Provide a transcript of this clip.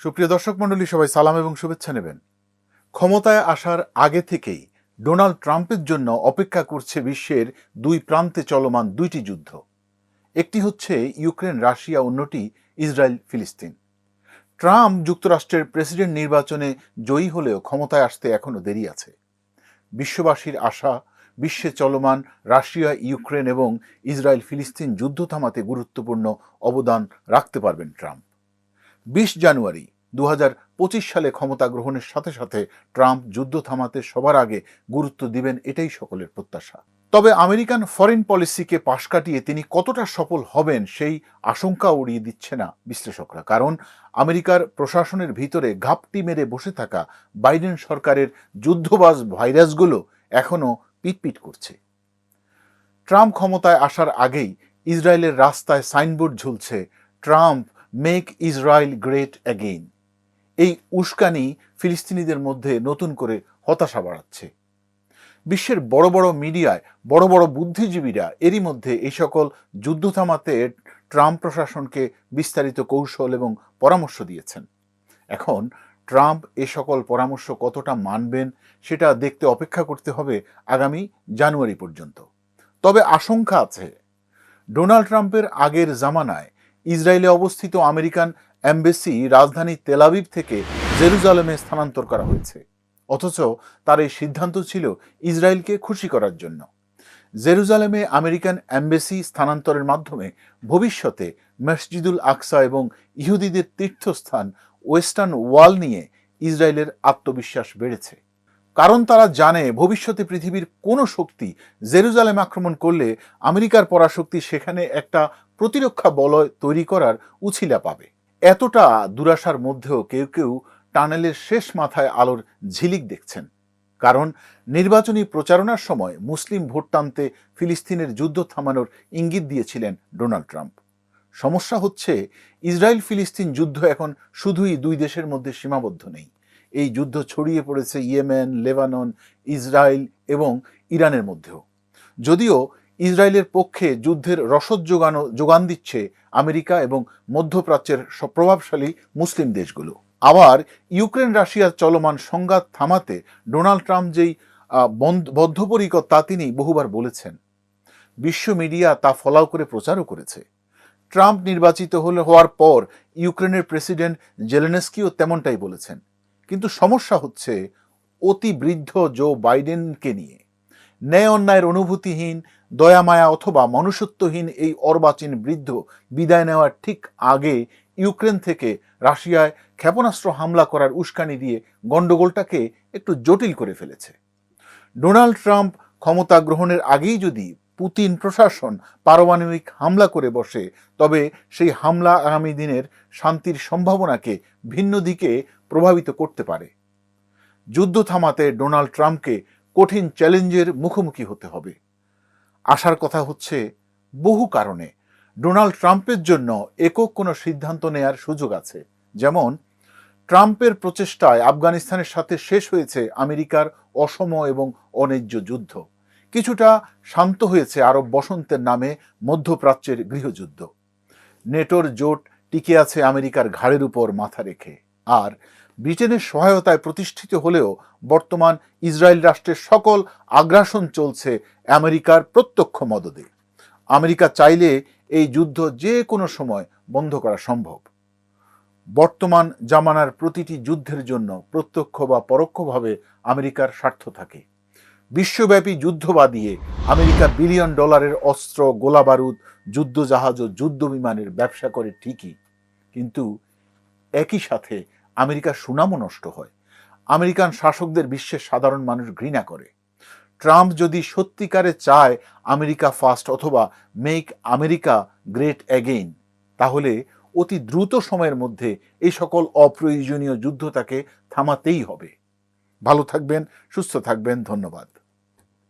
সুপ্রিয় দর্শক মণ্ডলী, সবাই সালাম এবং শুভেচ্ছা নেবেন। ক্ষমতায় আসার আগে থেকেই ডোনাল্ড ট্রাম্পের জন্য অপেক্ষা করছে বিশ্বের দুই প্রান্তে চলমান দুইটি যুদ্ধ। একটি হচ্ছে ইউক্রেন, রাশিয়া, অন্যটি ইসরায়েল, ফিলিস্তিন। ট্রাম্প যুক্তরাষ্ট্রের প্রেসিডেন্ট নির্বাচনে জয়ী হলেও ক্ষমতায় আসতে এখনও দেরি আছে। বিশ্ববাসীর আশা, বিশ্বে চলমান রাশিয়া, ইউক্রেন এবং ইসরায়েল ফিলিস্তিন যুদ্ধ থামাতে গুরুত্বপূর্ণ অবদান রাখতে পারবেন ট্রাম্প। বিশ জানুয়ারি দু হাজার পঁচিশ সালে ক্ষমতা গ্রহণের সাথে সাথে ট্রাম্প যুদ্ধ থামাতে সবার আগে গুরুত্ব দিবেন এটাই সকলের প্রত্যাশা। তবে আমেরিকান ফরেন পলিসিকে পাশ কাটিয়ে তিনি কতটা সফল হবেন সেই আশঙ্কা উড়িয়ে দিচ্ছে না বিশ্লেষকরা, কারণ আমেরিকার প্রশাসনের ভিতরে ঘাপটি মেরে বসে থাকা বাইডেন সরকারের যুদ্ধবাজ ভাইরাসগুলো এখনও পিটপিট করছে। ট্রাম্প ক্ষমতায় আসার আগেই ইসরায়েলের রাস্তায় সাইনবোর্ড ঝুলছে, Trump make Israel great again এই উস্কানি ফিলিস্তিনিদের মধ্যে নতুন করে হতাশা বাড়াচ্ছে। বিশ্বের বড় বড় মিডিয়ায়, বড় বড় বুদ্ধিজীবীরা এরই মধ্যে এই সকল যুদ্ধ থামাতে ট্রাম্প প্রশাসনকে বিস্তারিত কৌশল এবং পরামর্শ দিয়েছেন। এখন ট্রাম্প এ সকল পরামর্শ কতটা মানবেন সেটা দেখতে অপেক্ষা করতে হবে আগামী জানুয়ারি পর্যন্ত। তবে আশঙ্কা আছে, ডোনাল্ড ট্রাম্পের আগের জামানায় ইসরায়েলে অবস্থিত আমেরিকান অ্যাম্বাসি রাজধানী তেলাবিব থেকে জেরুজালেমে স্থানান্তর করা হয়েছে। অথচ তার এই সিদ্ধান্ত ছিল ইসরায়েলকে খুশি করার জন্য। জেরুজালেমে আমেরিকান অ্যাম্বাসি স্থানান্তরের মাধ্যমে ভবিষ্যতে মসজিদুল আকসা এবং ইহুদিদের তীর্থস্থান ওয়েস্টার্ন ওয়াল নিয়ে ইসরায়েলের আত্মবিশ্বাস বেড়েছে। কারণ তারা জানে ভবিষ্যতে পৃথিবীর কোনো শক্তি জেরুজালেম আক্রমণ করলে আমেরিকার পরাশক্তি সেখানে একটা প্রতিরক্ষা বলয় তৈরি করার উছিলা পাবে। এতটা দুরাশার মধ্যেও কেউ কেউ টানেলের শেষ মাথায় আলোর ঝিলিক দেখছেন। কারণ নির্বাচনী প্রচারণার সময় মুসলিম ভোট টানতে ফিলিস্তিনের যুদ্ধ থামানোর ইঙ্গিত দিয়েছিলেন ডোনাল্ড ট্রাম্প। সমস্যা হচ্ছে ইসরায়েল ফিলিস্তিন যুদ্ধ এখন শুধুই দুই দেশের মধ্যে সীমাবদ্ধ নেই। এই যুদ্ধ ছড়িয়ে পড়েছে ইয়েমেন, লেবানন, ইসরায়েল এবং ইরানের মধ্যেও। যদিও ইসরায়েলের পক্ষে যুদ্ধের রসদ যোগানো, যোগান দিচ্ছে আমেরিকা এবং মধ্যপ্রাচ্যের প্রভাবশালী মুসলিম দেশগুলো। আবার ইউক্রেন রাশিয়ার চলমান সংঘাত থামাতে ডোনাল্ড ট্রাম্প যেই বদ্ধপরিকর তা তিনি বহুবার বলেছেন। বিশ্ব মিডিয়া তা ফলাও করে প্রচারও করেছে। ট্রাম্প নির্বাচিত হলে, হওয়ার পর ইউক্রেনের প্রেসিডেন্ট জেলেনেস্কিও তেমনটাই বলেছেন। কিন্তু সমস্যা হচ্ছে অতি বৃদ্ধ জো বাইডেনকে নিয়ে। ন্যায় অন্যায়ের অনুভূতিহীন দয়ামায়া অথবা মনুষ্যত্বহীন এই অর্বাচীন বৃদ্ধ বিদায় নেওয়ার ঠিক আগে ইউক্রেন থেকে রাশিয়ায় ক্ষেপণাস্ত্র হামলা করার উস্কানি দিয়ে গণ্ডগোলটাকে একটু জটিল করে ফেলেছে। ডোনাল্ড ট্রাম্প ক্ষমতা গ্রহণের আগেই যদি পুতিন প্রশাসন পারমাণবিক হামলা করে বসে, তবে সেই হামলা আগামী দিনের শান্তির সম্ভাবনাকে ভিন্ন দিকে প্রভাবিত করতে পারে। যুদ্ধ থামাতে ডোনাল্ড ট্রাম্পকে কঠিন চ্যালেঞ্জের মুখোমুখি হতে হবে। আসার কথা হচ্ছে বহু কারণে। ডোনাল্ড ট্রাম্পের জন্য একক কোনো সিদ্ধান্ত নেয়ার সুযোগ আছে। যেমন, ট্রাম্পের প্রচেষ্টায় আফগানিস্তানের সাথে শেষ হয়েছে আমেরিকার অসম এবং অন্যায্য যুদ্ধ। কিছুটা শান্ত হয়েছে আরব বসন্তের নামে মধ্যপ্রাচ্যের গৃহযুদ্ধ। নেটোর জোট টিকে আছে আমেরিকার ঘাড়ের উপর মাথা রেখে। আর ব্রিটেনের সহায়তায় প্রতিষ্ঠিত হলেও বর্তমান ইসরায়েল রাষ্ট্রের সকল আগ্রাসন চলছে আমেরিকার প্রত্যক্ষ মদদে। আমেরিকা চাইলে এই যুদ্ধ যে কোনো সময় বন্ধ করা সম্ভব। বর্তমান জামানার প্রতিটি যুদ্ধের জন্য প্রত্যক্ষ বা পরোক্ষভাবে আমেরিকার স্বার্থ থাকে। বিশ্বব্যাপী যুদ্ধ বাদিয়ে আমেরিকা বিলিয়ন ডলারের অস্ত্র, গোলাবারুদ, যুদ্ধজাহাজ ও যুদ্ধ বিমানের ব্যবসা করে ঠিকই। কিন্তু একই সাথে আমেরিকার সুনামও নষ্ট হয়। আমেরিকান শাসকদের বিশ্বের সাধারণ মানুষ ঘৃণা করে। ট্রাম্প যদি সত্যিকারে চায় আমেরিকা ফার্স্ট অথবা মেক আমেরিকা গ্রেট অ্যাগেইন, তাহলে অতি দ্রুত সময়ের মধ্যে এই সকল অপ্রয়োজনীয় যুদ্ধ তাকে থামাতেই হবে। ভালো থাকবেন, সুস্থ থাকবেন, ধন্যবাদ।